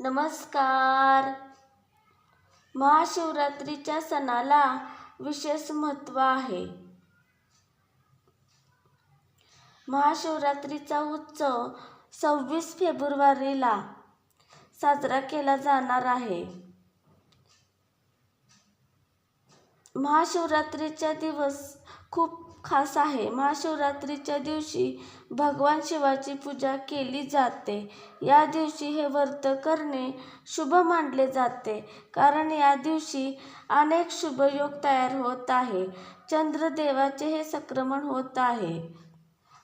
नमस्कार. महाशिवरात्रीच्या सणाला विशेष महत्त्व आहे. महाशिवरात्रीचा उत्सव सव्वीस फेब्रुवारीला साजरा केला जाणार आहे. महाशिवरात्रीचा दिवस खूप खास आहे. महाशिवरात्रीच्या दिवशी भगवान शिवाची पूजा केली जाते. या दिवशी हे व्रत करणे शुभ मानले जाते. कारण या दिवशी अनेक शुभयोग तयार होत आहे. चंद्रदेवाचे हे संक्रमण होत आहे.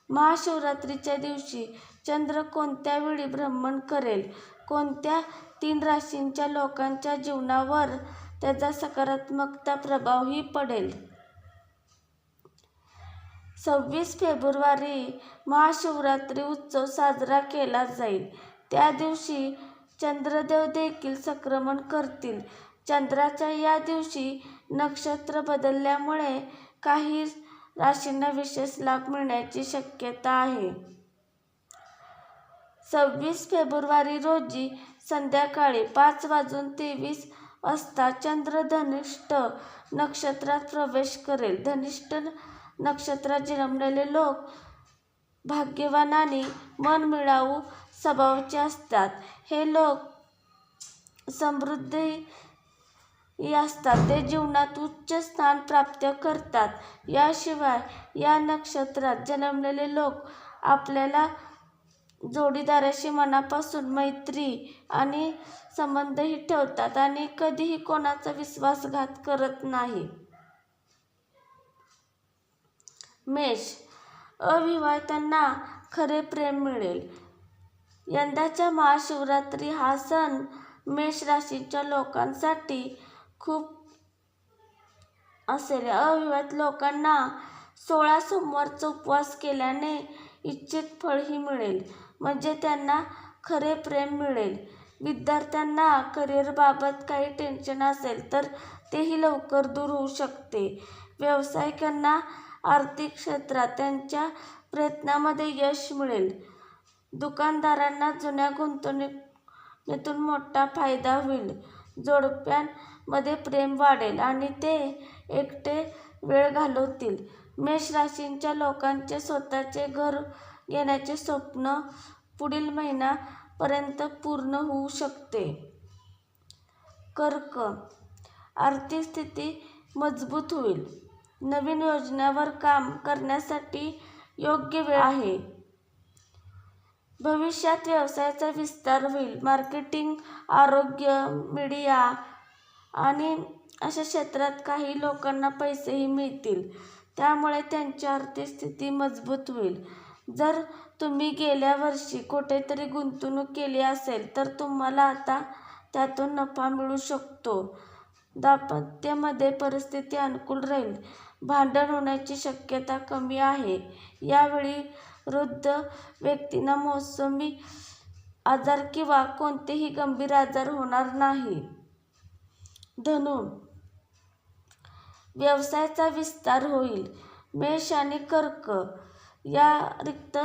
महाशिवरात्रीच्या दिवशी चंद्र कोणत्या वेळी भ्रमण करेल? कोणत्या तीन राशींच्या लोकांच्या जीवनावर त्याचा सकारात्मकता प्रभावही पडेल? सव्वीस फेब्रुवारी महाशिवरात्री उत्सव साजरा केला जाईल. त्या दिवशी चंद्रदेव देखील संक्रमण करतील. चंद्राच्या या दिवशी नक्षत्र बदलल्यामुळे काही राशींना विशेष लाभ मिळण्याची शक्यता आहे. सव्वीस फेब्रुवारी रोजी संध्याकाळी पाच वाजून तेवीस वाजता चंद्र धनिष्ठ नक्षत्रात प्रवेश करेल. धनिष्ठ नक्षत्रात जन्मलेले लोक भाग्यवान आणि मनमिळावू स्वभावाचे असतात. हे लोक समृद्धी असतात. ते जीवनात उच्च स्थान प्राप्त करतात. याशिवाय या नक्षत्रात जन्मलेले लोक आपल्याला जोडीदाराशी मनापासून मैत्री आणि संबंधही ठेवतात आणि कधीही कोणाचा विश्वासघात करत नाही. मेष. अविवाहितांना खरे प्रेम मिळेल. यंदाच्या महाशिवरात्री हा सण मेष राशीच्या लोकांसाठी खूप असेल. अविवाहित लोकांना सोळा सोमवारचा उपवास केल्याने इच्छित फळही मिळेल. म्हणजे त्यांना खरे प्रेम मिळेल. विद्यार्थ्यांना करिअरबाबत काही टेन्शन असेल तर तेही लवकर दूर होऊ शकते. व्यावसायिकांना आर्थिक क्षेत्रात त्यांच्या प्रयत्नांमध्ये यश मिळेल. दुकानदारांना जुन्या गुंतवणुकीतून मोठा फायदा होईल. जोडप्यांमध्ये प्रेम वाढेल आणि ते एकटे वेळ घालवतील. मेष राशीच्या लोकांचे स्वतःचे घर घेण्याचे स्वप्न पुढील महिन्यापर्यंत पूर्ण होऊ शकते. कर्क आर्थिक स्थिती मजबूत होईल. नवीन योजनांवर काम करण्यासाठी योग्य वेळ आहे. भविष्यात व्यवसायाचा विस्तार होईल. मार्केटिंग आरोग्य मीडिया आणि अशा क्षेत्रात काही लोकांना पैसेही मिळतील. त्यामुळे त्यांची आर्थिक स्थिती मजबूत होईल. जर तुम्ही गेल्या वर्षी कुठेतरी गुंतवणूक केली असेल तर तुम्हाला आता त्यातून नफा मिळू शकतो. दाम्पत्यामध्ये परिस्थिती अनुकूल राहील. भांडण होण्याची शक्यता कमी आहे. यावेळी वृद्ध व्यक्तींना मोसमी आजार किंवा कोणतेही गंभीर आजार होणार नाही. धनु व्यवसायाचा विस्तार होईल. मेष आणि कर्क या रिक्त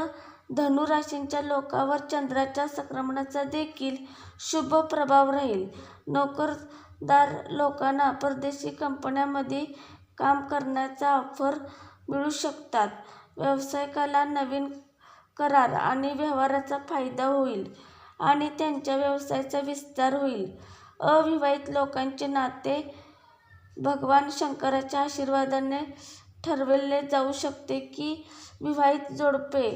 धनु राशीच्या लोकांवर चंद्राच्या संक्रमणाचा देखील शुभ प्रभाव राहील. नोकरदार लोकांना परदेशी कंपन्यांमध्ये काम करण्याचा ऑफर मिळू शकतात. व्यावसायिकाला नवीन करार आणि व्यवहाराचा फायदा होईल आणि त्यांच्या व्यवसायाचा विस्तार होईल. अविवाहित लोकांचे नाते भगवान शंकराच्या आशीर्वादाने ठरवले जाऊ शकते की विवाहित जोडपे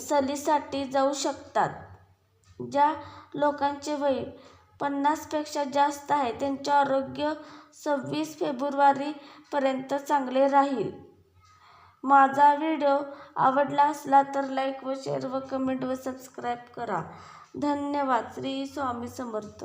सहलीसाठी जाऊ शकतात ज्या लोकांचे वय पन्नासपेक्षा जास्त आहे. त्यांचे आरोग्य सव्वीस फेब्रुवारीपर्यंत चांगले राहील. माझा व्हिडिओ आवडला असला तर लाईक व शेअर व कमेंट व सबस्क्राईब करा. धन्यवाद. श्री स्वामी समर्थ.